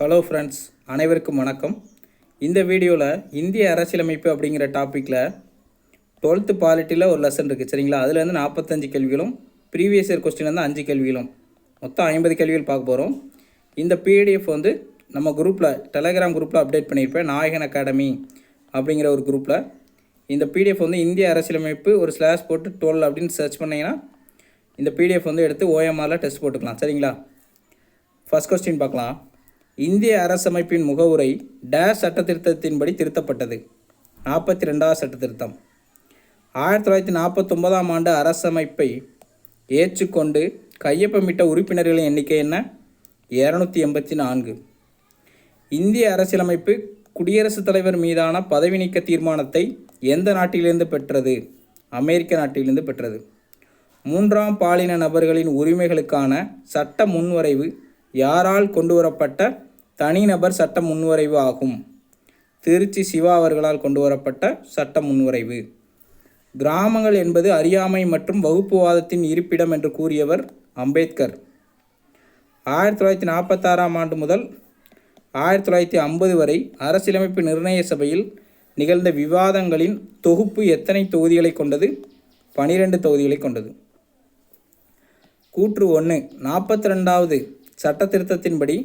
Hello friends அனைவருக்கும் வணக்கம். இந்த வீடியோவில் இந்திய அரசியலமைப்பு அப்படிங்கிற டாப்பிக்கில் டுவெல்த்து பாலிட்டியில் ஒரு லெசன் இருக்குது சரிங்களா? அதுலேருந்து நாற்பத்தஞ்சு கேள்விகளும் ப்ரீவியஸ் இயர் கொஸ்டின் வந்து அஞ்சு கேள்விகளும் மொத்தம் ஐம்பது கேள்விகள் பார்க்க போகிறோம் இந்த பிடிஎஃப் வந்து நம்ம குரூப்பில் டெலகிராம் குரூப்பில் அப்டேட் பண்ணியிருப்பேன். நாயகன் அகாடமி அப்படிங்கிற ஒரு குரூப்பில் இந்த பிடிஎஃப் வந்து இந்திய அரசியலமைப்பு ஒரு ஸ்லாஷ் போட்டு டுவெல் அப்படின்னு சர்ச் பண்ணிங்கன்னா இந்த பிடிஎஃப் வந்து எடுத்து ஓஎம்ஆரில் டெஸ்ட் போட்டுக்கலாம். சரிங்களா? ஃபஸ்ட் கொஸ்டின் பார்க்கலாம். இந்திய அரசமைப்பின் முகவுரை டேஷ் சட்டத்திருத்தத்தின்படி திருத்தப்பட்டது. நாற்பத்தி ரெண்டாவது சட்டத்திருத்தம். ஆயிரத்தி தொள்ளாயிரத்தி நாற்பத்தொம்பதாம் ஆண்டு அரசமைப்பை ஏற்றுக்கொண்டு கையொப்பமிட்ட உறுப்பினர்களின் எண்ணிக்கை என்ன? இரநூத்தி எண்பத்தி நான்கு இந்திய அரசியலமைப்பு குடியரசுத் தலைவர் மீதான பதவி நீக்க தீர்மானத்தை எந்த நாட்டிலிருந்து பெற்றது? அமெரிக்க நாட்டிலிருந்து பெற்றது. மூன்றாம் பாலின நபர்களின் உரிமைகளுக்கான சட்ட முன்வரைவு யாரால் கொண்டுவரப்பட்ட தனிநபர் சட்ட முன்வரைவு ஆகும். திருச்சி சிவா அவர்களால் கொண்டுவரப்பட்ட சட்ட முன்வரைவு. கிராமங்கள் என்பது அறியாமை மற்றும் வகுப்புவாதத்தின் இருப்பிடம் என்று கூறியவர் அம்பேத்கர். ஆயிரத்தி தொள்ளாயிரத்தி நாற்பத்தாறாம் ஆண்டு முதல் ஆயிரத்தி தொள்ளாயிரத்தி ஐம்பது வரை அரசியலமைப்பு நிர்ணய சபையில் நிகழ்ந்த விவாதங்களின் தொகுப்பு எத்தனை தொகுதிகளை கொண்டது? பனிரெண்டு தொகுதிகளை கொண்டது. கூற்று ஒன்று நாற்பத்தி ரெண்டாவது சட்டத்திருத்தத்தின்படி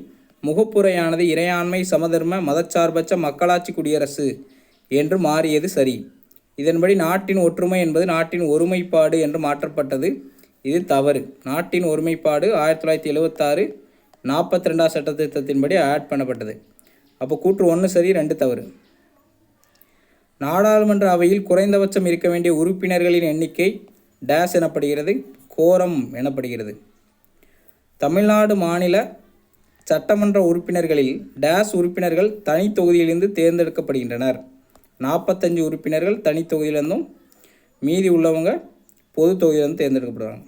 முகப்புரையானது இறையாண்மை சமதர்ம மதச்சார்பற்ற மக்களாட்சி குடியரசு என்று மாறியது சரி. இதன்படி நாட்டின் ஒற்றுமை என்பது நாட்டின் ஒருமைப்பாடு என்று மாற்றப்பட்டது. இது தவறு. நாட்டின் ஒருமைப்பாடு ஆயிரத்தி தொள்ளாயிரத்தி எழுவத்தாறு நாற்பத்தி ரெண்டாம் சட்ட திருத்தத்தின்படி ஆட் பண்ணப்பட்டது. அப்போ கூற்று ஒன்று சரி ரெண்டு தவறு. நாடாளுமன்ற அவையில் குறைந்தபட்சம் இருக்க வேண்டிய உறுப்பினர்களின் எண்ணிக்கை டேஸ் எனப்படுகிறது கோரம் எனப்படுகிறது. தமிழ்நாடு மாநில சட்டமன்ற உறுப்பினர்களில் டேஸ் உறுப்பினர்கள் தனி தொகுதியிலிருந்து தேர்ந்தெடுக்கப்படுகின்றனர். நாற்பத்தஞ்சு உறுப்பினர்கள் தனி தொகுதியிலிருந்தும் மீதி உள்ளவங்க பொது தொகுதியிலிருந்து தேர்ந்தெடுக்கப்படுறாங்க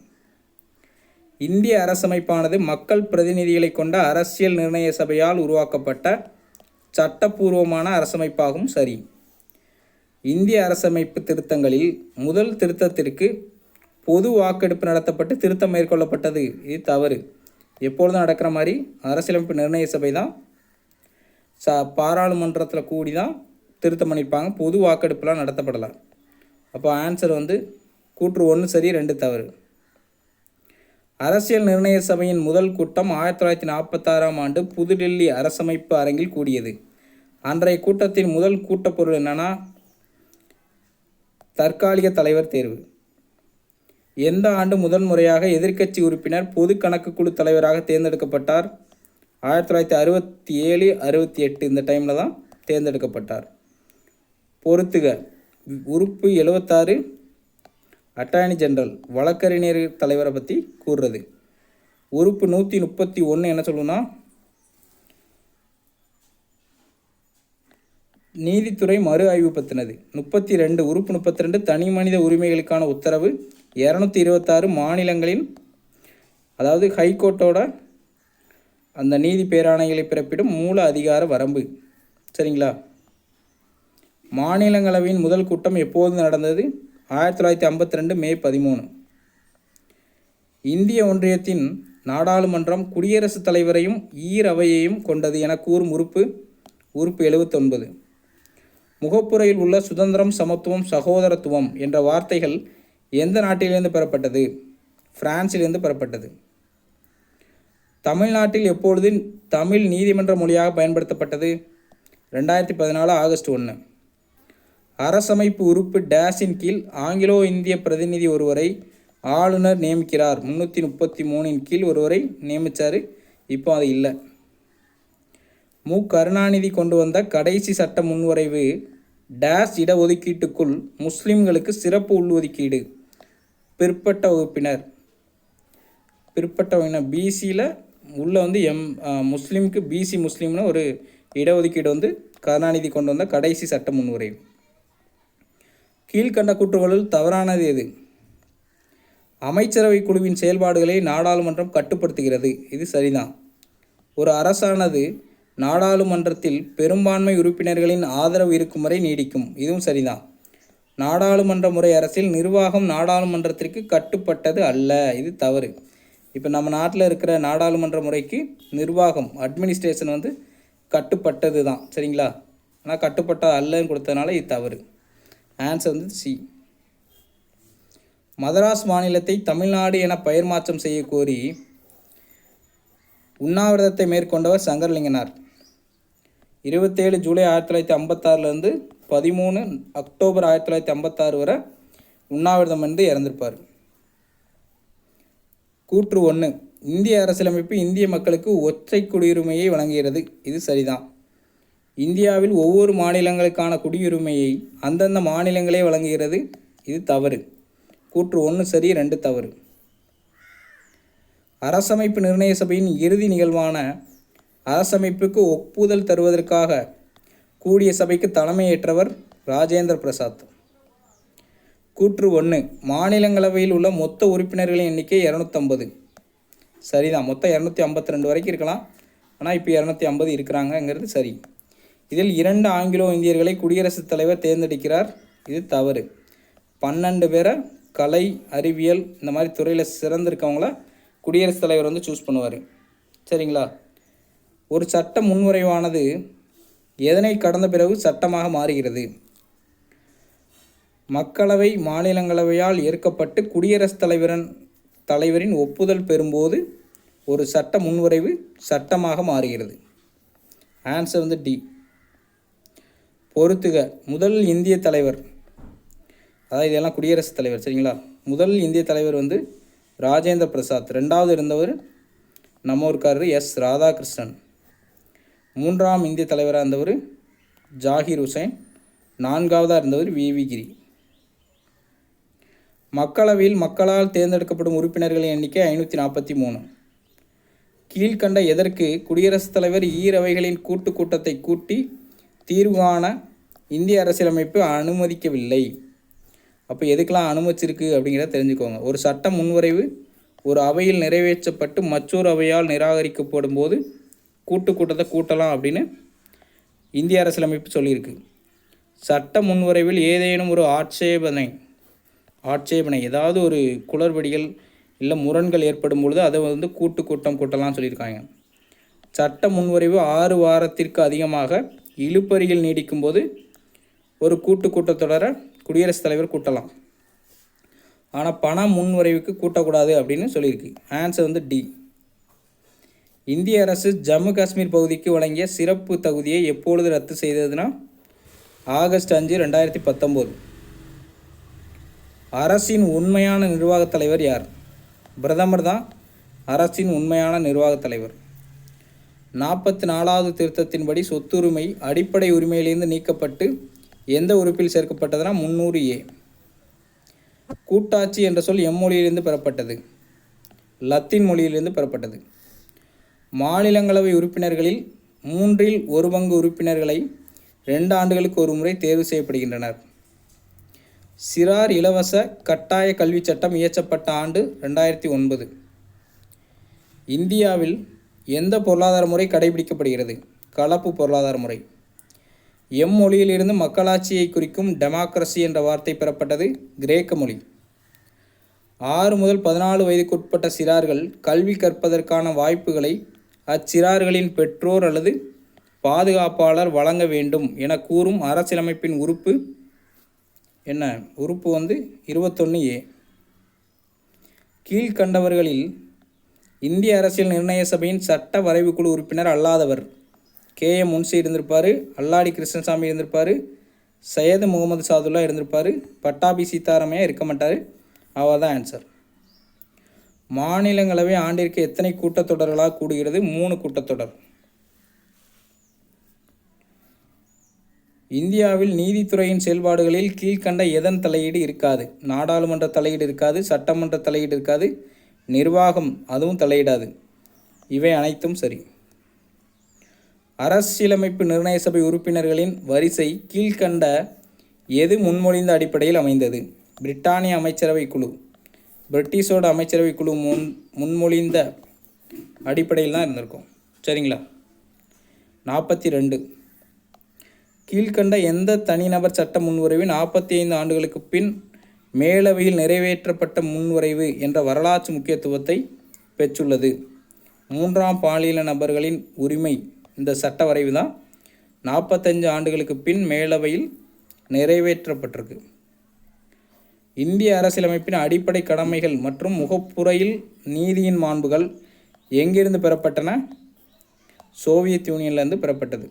இந்திய அரசமைப்பானது மக்கள் பிரதிநிதிகளை கொண்ட அரசியல் நிர்ணய சபையால் உருவாக்கப்பட்ட சட்டப்பூர்வமான அரசமைப்பாகும் சரி. இந்திய அரசமைப்பு திருத்தங்களில் முதல் திருத்தத்திற்கு பொது வாக்கெடுப்பு நடத்தப்பட்டு திருத்தம் மேற்கொள்ளப்பட்டது. இது தவறு. எப்பொழுதும் நடக்கிற மாதிரி அரசியலமைப்பு நிர்ணய சபை தான். ச பாராளுமன்றத்தில் கூடி தான் திருத்தம் பண்ணியிருப்பாங்க பொது வாக்கெடுப்புலாம் நடத்தப்படலை. அப்போ ஆன்சர் வந்து கூற்று ஒன்று சரி ரெண்டு தவறு. அரசியல் நிர்ணய சபையின் முதல் கூட்டம் ஆயிரத்தி தொள்ளாயிரத்தி நாற்பத்தாறாம் ஆண்டு புதுடெல்லி அரசமைப்பு அரங்கில் கூடியது. அன்றைய கூட்டத்தின் முதல் கூட்டப்பொருள் என்னன்னா தற்காலிக தலைவர் தேர்வு. எந்த ஆண்டு முதன் முறையாக எதிர்க்கட்சி உறுப்பினர் பொது கணக்கு குழு தலைவராக தேர்ந்தெடுக்கப்பட்டார்? ஆயிரத்தி தொள்ளாயிரத்தி அறுபத்தி ஏழு அறுபத்தி எட்டு இந்த டைமில் தான் தேர்ந்தெடுக்கப்பட்டார். பொறுத்துக. உறுப்பு எழுபத்தாறு அட்டார்னி ஜெனரல் வழக்கறிஞர் தலைவரை பற்றி கூறுறது. உறுப்பு நூற்றி முப்பத்தி ஒன்று என்ன சொல்லுன்னா நீதித்துறை மறு ஆய்வு பற்றினது முப்பத்தி ரெண்டு உறுப்பு முப்பத்தி ரெண்டு தனி மனித உரிமைகளுக்கான உத்தரவு இரநூத்தி இருபத்தாறு மாநிலங்களின் அதாவது ஹைகோர்ட்டோட அந்த நீதி பேராணைகளை பிறப்பிடும் மூல அதிகார வரம்பு. சரிங்களா? மாநிலங்களவையின் முதல் கூட்டம் எப்போது நடந்தது? ஆயிரத்தி தொள்ளாயிரத்தி ஐம்பத்தி ரெண்டு மே பதிமூணு. இந்திய ஒன்றியத்தின் நாடாளுமன்றம் குடியரசுத் தலைவரையும் ஈரவையையும் கொண்டது என கூறும் உறுப்பு உறுப்பு எழுபத்தொன்பது முகப்புரையில் உள்ள சுதந்திரம் சமத்துவம் சகோதரத்துவம் என்ற வார்த்தைகள் எந்த நாட்டிலிருந்து பெறப்பட்டது? பிரான்சிலிருந்து பெறப்பட்டது. தமிழ்நாட்டில் எப்பொழுது தமிழ் நீதிமன்ற மொழியாக பயன்படுத்தப்பட்டது? ரெண்டாயிரத்தி பதினாலு ஆகஸ்ட் ஒன்று அரசமைப்பு உறுப்பு டேஸின் கீழ் ஆங்கிலோ இந்திய பிரதிநிதி ஒருவரை ஆளுநர் நியமிக்கிறார். முந்நூற்றி முப்பத்தி மூணின் கீழ் ஒருவரை நியமித்தார் இப்போ அது இல்லை. மு. கருணாநிதி கொண்டு வந்த கடைசி சட்ட முன்வரைவு டேஸ் இடஒதுக்கீட்டுக்குள் முஸ்லிம்களுக்கு சிறப்பு உள்ஒதுக்கீடு. பிற்பட்ட வகுப்பினர். பிற்பட்ட வகுப்பினர். பிசியில் உள்ள வந்து எம் முஸ்லீமுக்கு பிசி முஸ்லீம்னு ஒரு இடஒதுக்கீடு வந்து கருணாநிதி கொண்டு வந்த கடைசி சட்ட முன்வரைவு கீழ்கண்ட கூற்றுகளுள் தவறானது எது? அமைச்சரவை குழுவின் செயல்பாடுகளை நாடாளுமன்றம் கட்டுப்படுத்துகிறது. இது சரிதான். ஒரு அரசானது நாடாளுமன்றத்தில் பெரும்பான்மை உறுப்பினர்களின் ஆதரவு இருக்கும் வரை நீடிக்கும். இதுவும் சரிதான். நாடாளுமன்ற முறை அரசில் நிர்வாகம் நாடாளுமன்றத்திற்கு கட்டுப்பட்டது அல்ல. இது தவறு. இப்போ நம்ம நாட்டில் இருக்கிற நாடாளுமன்ற முறைக்கு நிர்வாகம் அட்மினிஸ்ட்ரேஷன் வந்து கட்டுப்பட்டது தான். சரிங்களா? ஆனால் கட்டுப்பட்ட அல்லன்னு கொடுத்ததுனால இது தவறு. ஆன்சர் வந்து சி மதராஸ் மாநிலத்தை தமிழ்நாடு என பெயர் மாற்றம் செய்ய கோரி உண்ணாவிரதத்தை மேற்கொண்டவர் சங்கரலிங்கனார். இருபத்தேழு ஜூலை ஆயிரத்தி தொள்ளாயிரத்தி ஐம்பத்தாறுலேருந்து பதிமூணு அக்டோபர் ஆயிரத்தி தொள்ளாயிரத்தி ஐம்பத்தாறு வரை உண்ணாவிரதம் வந்து இறந்திருப்பார். கூற்று ஒன்று இந்திய அரசியலமைப்பு இந்திய மக்களுக்கு ஒற்றை குடியுரிமையை வழங்குகிறது. இது சரிதான். இந்தியாவில் ஒவ்வொரு மாநிலங்களுக்கான குடியுரிமையை அந்தந்த மாநிலங்களே வழங்குகிறது. இது தவறு. கூற்று ஒன்று சரி ரெண்டு தவறு. அரசமைப்பு நிர்ணய சபையின் இறுதி நிகழ்வான அரசமைப்புக்கு ஒப்புதல் தருவதற்காக கூடிய சபைக்கு தலைமையேற்றவர் ராஜேந்திர பிரசாத். கூற்று ஒன்று மாநிலங்களவையில் உள்ள மொத்த உறுப்பினர்களின் எண்ணிக்கை இரநூத்தம்பது. சரிதான் மொத்தம் இரநூத்தி ஐம்பத்தி ரெண்டு வரைக்கும் இருக்கலாம். ஆனால் இப்போ இரநூத்தி ஐம்பது இருக்கிறாங்கங்கிறது சரி. இதில் இரண்டு ஆங்கிலோ இந்தியர்களை குடியரசுத் தலைவர் தேர்ந்தெடுக்கிறார். இது தவறு. பன்னெண்டு பேரை கலை அறிவியல் இந்த மாதிரி துறையில் சிறந்திருக்கவங்கள குடியரசுத் தலைவர் வந்து சூஸ் பண்ணுவார். சரிங்களா? ஒரு சட்ட முன்வரைவானது எதனை கடந்த பிறகு சட்டமாக மாறுகிறது? மக்களவை மாநிலங்களவையால் ஏற்கப்பட்டு குடியரசுத் தலைவரன் தலைவரின் ஒப்புதல் பெறும்போது ஒரு சட்ட முன்வரைவு சட்டமாக மாறுகிறது. ஆன்சர் வந்து டி பொறுத்துக முதல் இந்திய தலைவர் அதாவது இதெல்லாம் குடியரசுத் தலைவர் சரிங்களா? முதல் இந்திய தலைவர் வந்து ராஜேந்திர பிரசாத். ரெண்டாவது இருந்தவர் நம்ம ஊர்க்காரர் எஸ். ராதாகிருஷ்ணன். மூன்றாம் இந்திய தலைவராக இருந்தவர் ஜாகிர் ஹுசைன் நான்காவதாக இருந்தவர் வி. கிரி. மக்களவையில் மக்களால் தேர்ந்தெடுக்கப்படும் உறுப்பினர்களின் எண்ணிக்கை ஐநூற்றி நாற்பத்தி மூணு. கீழ்கண்ட எதற்கு குடியரசுத் தலைவர் ஈரவைகளின் கூட்டு கூட்டத்தை கூட்டி தீர்வு காண இந்திய அரசியலமைப்பு அனுமதிக்கவில்லை? அப்போ எதுக்கெல்லாம் அனுமதிச்சிருக்கு அப்படிங்கிறத தெரிஞ்சுக்கோங்க. ஒரு சட்ட முன்வரைவு ஒரு அவையில் நிறைவேற்றப்பட்டு மற்றொரு அவையால் நிராகரிக்கப்படும் போது கூட்டு கூட்டத்தை கூட்டலாம் அப்படின்னு இந்திய அரசியலமைப்பு சொல்லியிருக்கு. சட்ட முன்வரைவில் ஏதேனும் ஒரு ஆட்சேபனை ஆட்சேபனை ஏதாவது ஒரு குளறுபடிகள் இல்லை முரண்கள் ஏற்படும் பொழுது அதை வந்து கூட்டு கூட்டம் கூட்டலாம் சொல்லியிருக்காங்க. சட்ட முன்வரைவு ஆறு வாரத்திற்கு அதிகமாக இழுப்பறியில் நீடிக்கும்போது ஒரு கூட்டு கூட்டத்தொடரை குடியரசுத் தலைவர் கூட்டலாம். ஆனால் பண முன்வரைவுக்கு கூட்டக்கூடாது அப்படின்னு சொல்லியிருக்கு. ஆன்சர் வந்து டி இந்திய அரசு ஜம்மு காஷ்மீர் பகுதிக்கு வழங்கிய சிறப்பு தகுதியை எப்பொழுது ரத்து செய்ததுன்னா ஆகஸ்ட் அஞ்சு ரெண்டாயிரத்தி பத்தொம்போது. அரசின் உண்மையான நிர்வாகத் தலைவர் யார்? பிரதமர் தான் அரசின் உண்மையான நிர்வாகத் தலைவர். நாற்பத்தி நாலாவது திருத்தத்தின்படி சொத்துரிமை அடிப்படை உரிமையிலிருந்து நீக்கப்பட்டு எந்த உறுப்பில் சேர்க்கப்பட்டதுனா? முந்நூறு ஏ. கூட்டாட்சி என்ற சொல் எம்மொழியிலிருந்து பெறப்பட்டது. லத்தீன் மொழியிலிருந்து பெறப்பட்டது. மாநிலங்களவை உறுப்பினர்களில் மூன்றில் ஒரு பங்கு உறுப்பினர்களை ரெண்டு ஆண்டுகளுக்கு ஒரு முறை தேர்வு செய்யப்படுகின்றனர். சிறார் இலவச கட்டாய கல்விச் சட்டம் இயற்றப்பட்ட ஆண்டு ரெண்டாயிரத்தி ஒன்பது. இந்தியாவில் எந்த பொருளாதார முறை கடைபிடிக்கப்படுகிறது? கலப்பு பொருளாதார முறை. எம் மொழியிலிருந்து மக்களாட்சியை குறிக்கும் டெமோக்ரஸி என்ற வார்த்தை பெறப்பட்டது கிரேக்க மொழி. ஆறு முதல் பதினாலு வயதுக்குட்பட்ட சிறார்கள் கல்வி கற்பதற்கான வாய்ப்புகளை அச்சிறார்களின் பெற்றோர் அல்லது பாதுகாப்பாளர் வழங்க வேண்டும் என கூறும் அரசியலமைப்பின் உறுப்பு என்ன? உறுப்பு வந்து இருபத்தொன்று ஏ. கீழ்கண்டவர்களில் இந்திய அரசியல் நிர்ணய சபையின் சட்ட வரைவுக்குழு உறுப்பினர் அல்லாதவர் கே. எம் முன்சி இருந்திருப்பார் அல்லாடி கிருஷ்ணசாமி இருந்திருப்பார் சையது முகமது சாதுல்லா இருந்திருப்பார் பட்டாபி சீதாராமையா இருக்க மாட்டார். அவள் தான் ஆன்சர் மாநிலங்களவை ஆண்டிற்கு எத்தனை கூட்டத்தொடர்களாக கூடுகிறது? மூணு கூட்டத்தொடர். இந்தியாவில் நீதித்துறையின் செயல்பாடுகளில் கீழ்க்கண்ட எதன் தலையீடு இருக்காது? நாடாளுமன்ற தலையீடு இருக்காது சட்டமன்ற தலையீடு இருக்காது நிர்வாகம் அதுவும் தலையிடாது. இவை அனைத்தும் சரி. அரசியலமைப்பு நிர்ணய சபை உறுப்பினர்களின் வரிசை கீழ்க்கண்ட எது முன்மொழிந்த அடிப்படையில் அமைந்தது? பிரிட்டானிய அமைச்சரவை குழு. பிரிட்டிஷோட அமைச்சரவை குழு முன் முன்மொழிந்த அடிப்படையில் தான் இருந்திருக்கும். சரிங்களா? நாற்பத்தி ரெண்டு கீழ்க்கண்ட எந்த தனிநபர் சட்ட முன்வரைவு நாற்பத்தி ஐந்து ஆண்டுகளுக்கு பின் மேலவையில் நிறைவேற்றப்பட்ட முன்வரைவு என்ற வரலாற்று முக்கியத்துவத்தை பெற்றுள்ளது. மூன்றாம் பாலியல நபர்களின் உரிமை இந்த சட்ட வரைவு தான் நாற்பத்தஞ்சு ஆண்டுகளுக்கு பின் மேலவையில் நிறைவேற்றப்பட்டிருக்கு. இந்திய அரசியலமைப்பின் அடிப்படை கடமைகள் மற்றும் முகப்புரையில் நீதியின் மாண்புகள் எங்கிருந்து பெறப்பட்டன? சோவியத் யூனியன்லேருந்து பெறப்பட்டது.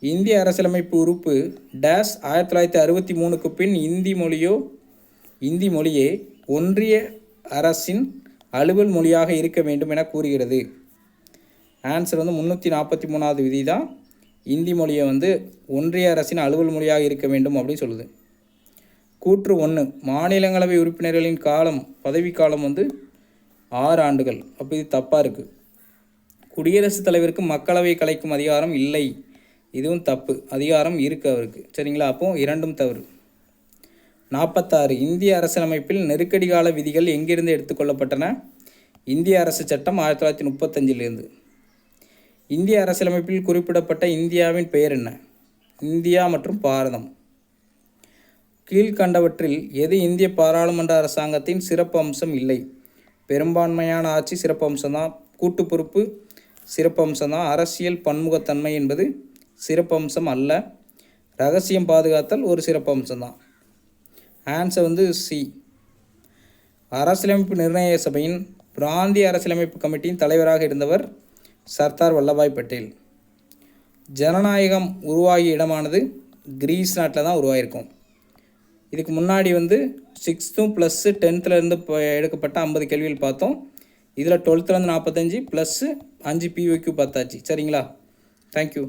இந்திய அரசியலமைப்பு உறுப்பு டேஸ் ஆயிரத்தி தொள்ளாயிரத்தி அறுபத்தி மூணுக்கு பின் இந்தி மொழியோ இந்தி மொழியே ஒன்றிய அரசின் அலுவல் மொழியாக இருக்க வேண்டும் என கூறுகிறது. ஆன்சர் வந்து முந்நூற்றி நாற்பத்தி மூணாவது விதி தான் இந்தி மொழியை வந்து ஒன்றிய அரசின் அலுவல் மொழியாக இருக்க வேண்டும் அப்படின்னு சொல்லுது. கூற்று ஒன்று மாநிலங்களவை உறுப்பினர்களின் காலம் பதவிக்காலம் வந்து ஆறு ஆண்டுகள். அப்போ இது தப்பாக இருக்குது குடியரசுத் தலைவருக்கு மக்களவை கலைக்கும் அதிகாரம் இல்லை. இதுவும் தப்பு. அதிகாரம் இருக்குது அவருக்கு. சரிங்களா? அப்போ இரண்டும் தவறு. நாற்பத்தாறு இந்திய அரசியலமைப்பில் நெருக்கடி கால விதிகள் எங்கிருந்து எடுத்துக்கொள்ளப்பட்டன இந்திய அரசு சட்டம் ஆயிரத்தி தொள்ளாயிரத்தி முப்பத்தஞ்சிலிருந்து. இந்திய அரசியலமைப்பில் குறிப்பிடப்பட்ட இந்தியாவின் பெயர் என்ன? இந்தியா மற்றும் பாரதம். கீழ்கண்டவற்றில் எது இந்திய பாராளுமன்ற அரசாங்கத்தின் சிறப்பு அம்சம் இல்லை? பெரும்பான்மையான ஆட்சி சிறப்பு அம்சம்தான் கூட்டு பொறுப்பு சிறப்பு அம்சம்தான் அரசியல் பன்முகத்தன்மை என்பது சிறப்பு அம்சம் அல்ல. ரகசியம் பாதுகாத்தல் ஒரு சிறப்பு அம்சம்தான் ஆன்சர் வந்து சி அரசியலமைப்பு நிர்ணய சபையின் பிராந்திய அரசியலமைப்பு கமிட்டியின் தலைவராக இருந்தவர் சர்தார் வல்லபாய் பட்டேல். ஜனநாயகம் உருவாகிய இடமானது கிரீஸ் நாட்டில் தான் உருவாகியிருக்கும் இதுக்கு முன்னாடி வந்து சிக்ஸ்த்தும் ப்ளஸ்ஸு டென்த்துலேருந்து இப்போ எடுக்கப்பட்ட ஐம்பது கேள்விகள் பார்த்தோம். இதில் டுவெல்த்துலேருந்து நாற்பத்தஞ்சு ப்ளஸ்ஸு அஞ்சு பிஓக்யூ பார்த்தாச்சு. சரிங்களா? தேங்க்யூ